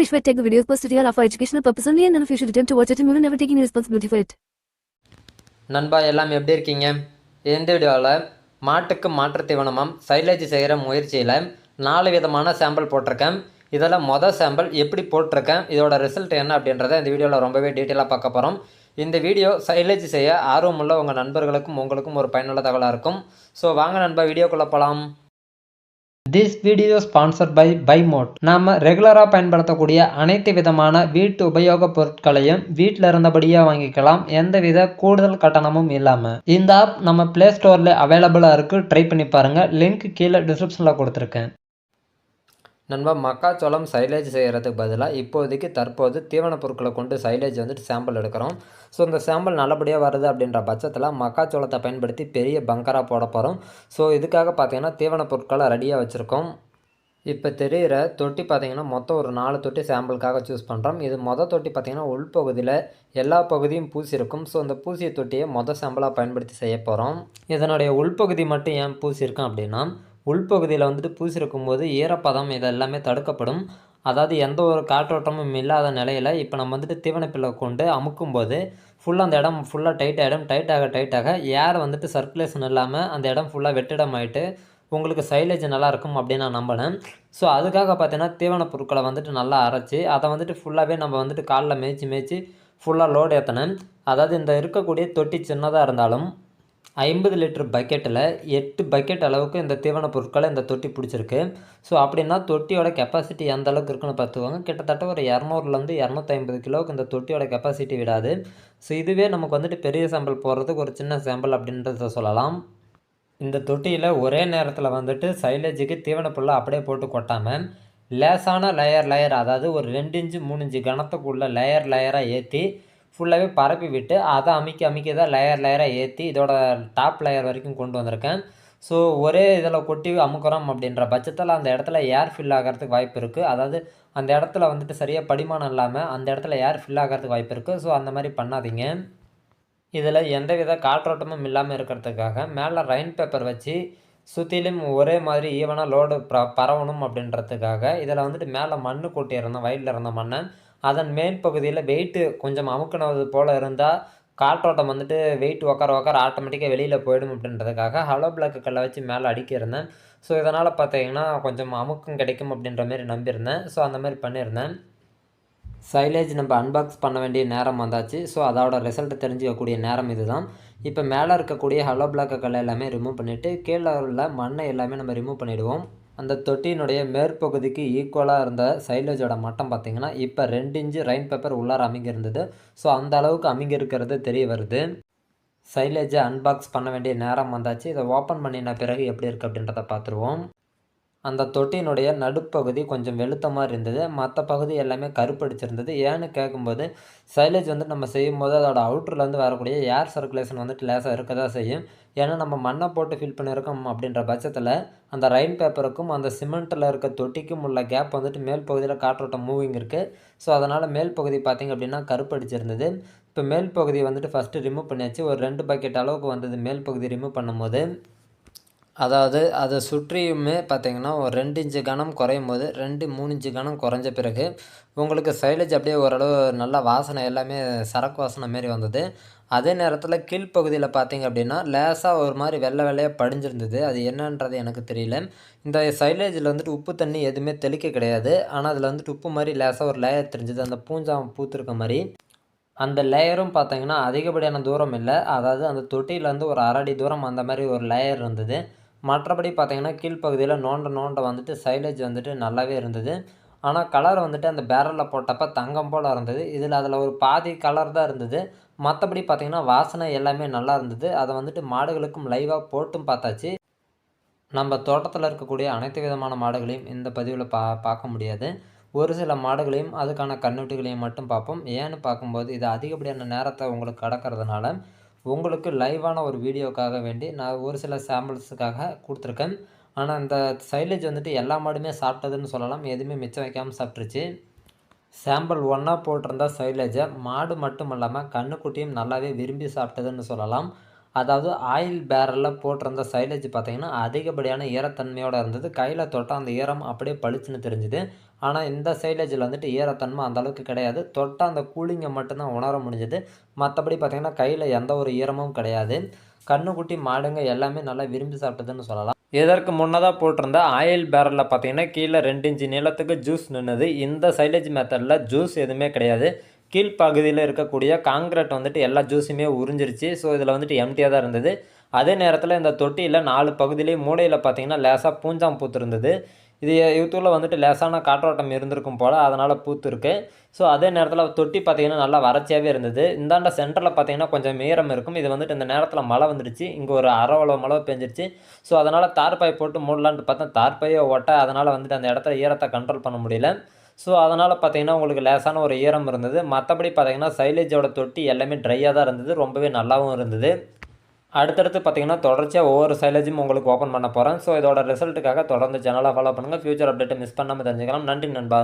English I take the videos posted here are for educational purpose only and none of you should attempt to watch it and we will never take any responsibility for it. நண்பா எல்லாம் எப்படி இருக்கீங்க? இந்த வீடியோவில் மாட்டுக்கு மாற்று தீவனமாக silage செய்கிற முயற்சியில் நாலு விதமான சாம்பிள் போட்டிருக்கேன். இதில் மொதல் சாம்பிள் எப்படி போட்டிருக்கேன் இதோட ரிசல்ட் என்ன அப்படின்றத இந்த வீடியோவில் ரொம்பவே டீட்டெயிலாக பார்க்க போகிறோம் இந்த வீடியோ சைலேஜ் செய்ய ஆர்வமுள்ள உங்கள் நண்பர்களுக்கும் உங்களுக்கும் ஒரு பயனுள்ள தகவலாக இருக்கும். ஸோ வாங்க நண்பா வீடியோக்குள்ளே போகலாம் திஸ் வீடியோ ஸ்பான்சர் பை பைமோட் நாம் ரெகுலராக பயன்படுத்தக்கூடிய அனைத்து விதமான வீட்டு உபயோகப் பொருட்களையும் வீட்டில் இருந்தபடியே வாங்கிக்கலாம். எந்தவித கூடுதல் கட்டணமும் இல்லாமல் இந்த ஆப் நம்ம ப்ளே ஸ்டோரில் அவைலபிளாக இருக்குது ட்ரை பண்ணி பாருங்கள் லிங்க் கீழே டிஸ்கிரிப்ஷனில் கொடுத்துருக்கேன். நண்பா மக்காச்சோளம் சைலேஜ் செய்கிறதுக்கு பதிலாக இப்போதைக்கு தற்போது தீவனப் பொருட்களை கொண்டு சைலேஜ் வந்துட்டு சாம்பிள் எடுக்கிறோம். ஸோ இந்த சாம்பிள் நல்லபடியாக வருது அப்படின்ற பட்சத்தில் மக்காச்சோளத்தை பயன்படுத்தி பெரிய பங்கராக போட போகிறோம் ஸோ இதுக்காக பார்த்தீங்கன்னா தீவனப் பொருட்களை ரெடியாக வச்சுருக்கோம். இப்போ தெரிகிற தொட்டி பார்த்திங்கன்னா மொத்தம் ஒரு நாலு தொட்டி சாம்பிளுக்காக சூஸ் பண்ணுறோம் இது மொதல் தொட்டி பார்த்திங்கன்னா உள்பகுதியில் எல்லா பகுதியும் பூசி இருக்கும் ஸோ அந்த பூசிய தொட்டியை மொதல் சாம்பிளாக பயன்படுத்தி செய்ய போகிறோம் இதனுடைய உள்பகுதி மட்டும் ஏன் பூசியிருக்கோம் அப்படின்னா உள்பகுதியில் வந்துட்டு பூசிருக்கும் போது ஈரப்பதம் இது எல்லாமே தடுக்கப்படும். அதாவது எந்த ஒரு காற்றோட்டமும் இல்லாத நிலையில் இப்போ நம்ம வந்துட்டு தீவனப்பில்லை கொண்டு அமுக்கும்போது ஃபுல்லாக அந்த இடம் ஃபுல்லாக டைட் ஆகிடும் டைட் ஆக டைட் ஆக ஏர் வந்துட்டு சர்க்குலேஷன் இல்லாமல் அந்த இடம் ஃபுல்லாக வெற்றிடம் ஆகிட்டு உங்களுக்கு சைலேஜ் நல்லாயிருக்கும் அப்படின்னு நான் நம்பினேன் ஸோ அதுக்காக பார்த்தீங்கன்னா தீவனப் பொருட்களை வந்துட்டு நல்லா அரைச்சி அதை வந்துட்டு ஃபுல்லாகவே நம்ம வந்துட்டு காலில் மேய்ச்சி மேய்ச்சி ஃபுல்லாக லோடு ஏற்றினேன் அதாவது இந்த இருக்கக்கூடிய தொட்டி சின்னதாக இருந்தாலும் ஐம்பது லிட்டர் பக்கெட்டில் எட்டு பக்கெட் அளவுக்கு இந்த தீவனப் பொருட்களை இந்த தொட்டி பிடிச்சிருக்கு. ஸோ அப்படின்னா தொட்டியோட கெப்பாசிட்டி எந்த அளவுக்கு இருக்குன்னு பார்த்துக்கோங்க. கிட்டத்தட்ட ஒரு இரநூறுலேருந்து இரநூத்தி கிலோவுக்கு இந்த தொட்டியோட கெப்பாசிட்டி விடாது. ஸோ இதுவே நமக்கு வந்துட்டு பெரிய சாம்பிள் போடுறதுக்கு ஒரு சின்ன சாம்பிள் அப்படின்றத சொல்லலாம். இந்த தொட்டியில் ஒரே நேரத்தில் வந்துட்டு சைலேஜுக்கு தீவனப் புல்லை அப்படியே போட்டு கொட்டாமல் லேசான லேயர் லேயர் அதாவது ஒரு ரெண்டு இன்ச்சு மூணு இன்ச்சு கனத்துக்குள்ளே லேயர் லேயராக ஏற்றி ஃபுல்லாகவே பரப்பி விட்டு அதை அமைக்க அமைக்க தான் லேயர் லேயராக ஏற்றி இதோட டாப் லேயர் வரைக்கும் கொண்டு வந்திருக்கேன். ஸோ ஒரே இதில் கொட்டி அமுக்கிறோம் அப்படின்ற பட்சத்தில் அந்த இடத்துல ஏர் ஃபில் ஆகிறதுக்கு வாய்ப்பு இருக்குது அதாவது அந்த இடத்துல வந்துட்டு சரியாக படிமானம் இல்லாமல் அந்த இடத்துல ஏர் ஃபில் ஆகிறதுக்கு வாய்ப்பு இருக்குது ஸோ அந்த மாதிரி பண்ணாதீங்க. இதில் எந்தவித காற்றோட்டமும் இல்லாமல் இருக்கிறதுக்காக மேலே ரைன் பேப்பர் வச்சு சுற்றிலும் ஒரே மாதிரி ஈவனாக லோடு ப பரவணும் அப்படின்றதுக்காக இதில் வந்துட்டு மேலே மண் கொட்டியிருந்தோம் வயலில் இருந்த மண்ணை அதன் மேல் பகுதியில் வெயிட்டு கொஞ்சம் அமுக்கினது போல் இருந்தால் காற்றோட்டம் வந்துட்டு வெயிட் உக்கார உக்கார ஆட்டோமேட்டிக்காக வெளியில் போயிடும் அப்படின்றதுக்காக ஹலோ பிளாக்கு கல்லை வச்சு மேலே அடிக்கியிருந்தேன். ஸோ இதனால் பார்த்தீங்கன்னா கொஞ்சம் அமுக்கம் கிடைக்கும் அப்படின்ற மாதிரி நம்பியிருந்தேன். ஸோ அந்த மாதிரி பண்ணியிருந்தேன். சைலேஜ் நம்ம அன்பாக்ஸ் பண்ண வேண்டிய நேரம் வந்தாச்சு. ஸோ அதோட ரிசல்ட் தெரிஞ்சுக்கக்கூடிய நேரம் இதுதான். இப்போ மேலே இருக்கக்கூடிய ஹலோ பிளாக்கு கல்லை எல்லாமே ரிமூவ் பண்ணிவிட்டு கீழே உள்ள மண்ணை எல்லாமே நம்ம ரிமூவ் பண்ணிவிடுவோம் அந்த தொட்டியினுடைய மேற்பகுதிக்கு ஈக்குவலாக இருந்த சைலேஜோட மட்டம் பார்த்திங்கன்னா இப்போ ரெண்டு இன்ச்சு ரைன் பேப்பர் உள்ளார அமைங்கிருந்தது ஸோ அந்த அளவுக்கு அமைங்கிருக்கிறது தெரிய வருது. சைலேஜை அன்பாக்ஸ் பண்ண வேண்டிய நேரம் வந்தாச்சு. இதை ஓப்பன் பண்ணின பிறகு எப்படி இருக்குது அப்படின்றத பார்த்துருவோம் அந்த தொட்டியினுடைய நடுப்பகுதி கொஞ்சம் வெளுத்த மாதிரி இருந்தது. மற்ற பகுதி எல்லாமே கருப்படிச்சிருந்தது ஏன்னு கேட்கும்போது சைலேஜ் வந்து நம்ம செய்யும்போது அதோட அவுட்டர்லேருந்து வரக்கூடிய ஏர் சர்க்குலேஷன் வந்துட்டு லேசாக இருக்க தான் செய்யும். ஏன்னா நம்ம மண்ணை போட்டு ஃபில் பண்ணியிருக்கோம் அப்படின்ற பட்சத்தில் அந்த ரைன் பேப்பருக்கும் அந்த சிமெண்ட்டில் இருக்க தொட்டிக்கும் உள்ள கேப் வந்துட்டு மேல் பகுதியில் காற்றோட்டம் மூவிங் இருக்குது ஸோ அதனால் மேல் பகுதி பார்த்திங்க அப்படின்னா கருப்படிச்சிருந்தது இப்போ மேல் பகுதி வந்துட்டு ஃபஸ்ட்டு ரிமூவ் பண்ணியாச்சு. ஒரு ரெண்டு பக்கெட் அளவுக்கு வந்தது மேல் பகுதி ரிமூவ் பண்ணும்போது. அதாவது அதை சுற்றியுமே பார்த்திங்கன்னா ஒரு ரெண்டு இன்ச்சு கனம் குறையும் போது ரெண்டு மூணு இன்ச்சு கனம் குறைஞ்ச பிறகு உங்களுக்கு சைலேஜ் அப்படியே ஓரளவு நல்ல வாசனை எல்லாமே சரக்கு வாசனை மாரி வந்தது. அதே நேரத்தில் கீழ்ப்பகுதியில் பார்த்தீங்க அப்படின்னா லேசாக ஒரு மாதிரி வெள்ளை வெள்ளையாக படிஞ்சிருந்தது. அது என்னன்றது எனக்கு தெரியல. இந்த சைலேஜில் வந்துட்டு உப்பு தண்ணி எதுவுமே தெளிக்க கிடையாது. ஆனால் அதில் வந்துட்டு உப்பு மாதிரி லேசாக ஒரு லேயர் தெரிஞ்சது. அந்த பூஞ்சாம் பூத்திருக்க மாதிரி அந்த லேயரும் பார்த்தீங்கன்னா அதிகப்படியான தூரம் இல்லை. அதாவது அந்த தொட்டியிலேருந்து ஒரு அரடி தூரம் அந்த மாதிரி ஒரு லேயர் இருந்தது. மற்றபடி பார்த்தீங்கன்னா கீழ்ப்பகுதியில் நோண்ட நோண்ட வந்துட்டு சைலேஜ் வந்துட்டு நல்லாவே இருந்தது. ஆனால் கலர் வந்துட்டு அந்த பேரலில் போட்டப்போ தங்கம் போல் இருந்தது. இதில் அதில் ஒரு பாதி கலர் தான் இருந்தது. மற்றபடி பார்த்திங்கன்னா வாசனை எல்லாமே நல்லா இருந்தது. அதை வந்துட்டு மாடுகளுக்கும் லைவாக போட்டும் பார்த்தாச்சு. நம்ம தோட்டத்தில் இருக்கக்கூடிய அனைத்து விதமான மாடுகளையும் இந்த பதிவில் பா பார்க்க முடியாது. ஒரு சில மாடுகளையும் அதுக்கான கண்ணுட்டிகளையும் மட்டும் பார்ப்போம். ஏன்னு பார்க்கும்போது இது அதிகப்படியான நேரத்தை உங்களுக்கு கடக்கிறதுனால உங்களுக்கு லைவான ஒரு வீடியோக்காக வேண்டி நான் ஒரு சில சாம்பிள்ஸுக்காக கொடுத்துருக்கேன். ஆனால் இந்த சைலேஜ் வந்துட்டு எல்லா மாடுமே சாப்பிட்டதுன்னு சொல்லலாம். எதுவுமே மிச்சம் வைக்காமல் சாப்பிட்ருச்சு சாம்பிள் ஒன்றா போட்டிருந்தா சைலேஜை மாடு மட்டும் இல்லாமல் கண்ணுக்குட்டியும் நல்லாவே விரும்பி சாப்பிட்டதுன்னு சொல்லலாம். அதாவது ஆயில் பேரலில் போட்டிருந்த சைலேஜ் பார்த்தீங்கன்னா அதிகப்படியான ஈரத்தன்மையோடு இருந்தது. கையில் தொட்டால் அந்த ஈரம் அப்படியே பளிச்சுன்னு தெரிஞ்சுது. ஆனால் இந்த சைலேஜில் வந்துட்டு ஈரத்தன்மை அந்த அளவுக்கு கிடையாது. தொட்டால் அந்த கூலிங்கை மட்டும்தான் உணர முடிஞ்சது. மற்றபடி பார்த்திங்கன்னா கையில் எந்த ஒரு ஈரமும் கிடையாது. கண்ணுக்குட்டி மாடுங்க எல்லாமே நல்லா விரும்பி சாப்பிட்டதுன்னு சொல்லலாம். இதற்கு முன்னதாக போட்டிருந்த ஆயில் பேரலில் பார்த்தீங்கன்னா கீழே ரெண்டு இன்ச்சு நீளத்துக்கு ஜூஸ் நின்றுது இந்த சைலேஜ் மெத்தடில் ஜூஸ் எதுவுமே கிடையாது. கீழ்ப்பகுதியில் இருக்கக்கூடிய காங்கிரட் வந்துட்டு எல்லா ஜூஸுமே உறிஞ்சிருச்சு. ஸோ இதில் வந்துட்டு எம்டியாக தான் இருந்தது. அதே நேரத்தில் இந்த தொட்டியில் நாலு பகுதியிலேயும் மூலையில் பார்த்தீங்கன்னா லேசாக பூஞ்சாம் பூத்துருந்தது இது யூத்தூரில் வந்துட்டு லேசான காற்றோட்டம் இருந்திருக்கும் போல் அதனால் பூத்துருக்கு. ஸோ அதே நேரத்தில் தொட்டி பார்த்திங்கன்னா நல்லா வறட்சியாகவே இருந்தது. இந்தாண்ட சென்டரில் பார்த்திங்கன்னா கொஞ்சம் ஈரம் இருக்கும். இது வந்துட்டு இந்த நேரத்தில் மழை வந்துடுச்சு இங்கே ஒரு அரை மழை பெஞ்சிருச்சு. ஸோ அதனால் தார்பாய் போட்டு மூடலான்ட்டு பார்த்தா தார்பாயை ஓட்ட அதனால் வந்துட்டு அந்த இடத்துல ஈரத்தை கண்ட்ரோல் பண்ண முடியல. ஸோ அதனால் பார்த்தீங்கன்னா உங்களுக்கு லேசான ஒரு ஈரம் இருந்தது. மற்றபடி பார்த்தீங்கன்னா சைலேஜோட தொட்டி எல்லாமே ட்ரையாக தான் இருந்தது. ரொம்பவே நல்லாவும் இருந்தது. அடுத்தடுத்து பார்த்தீங்கன்னா தொடர்ச்சியாக ஒவ்வொரு சைலேஜும் உங்களுக்கு ஓப்பன் பண்ண போகிறேன் ஸோ இதோட ரிசல்ட்டுக்காக தொடர்ந்து சேனலாக ஃபாலோ பண்ணுங்கள் ஃபியூச்சர் அப்டேட்டை மிஸ் பண்ணாமல் தெரிஞ்சுக்கலாம். நன்றி நண்பா.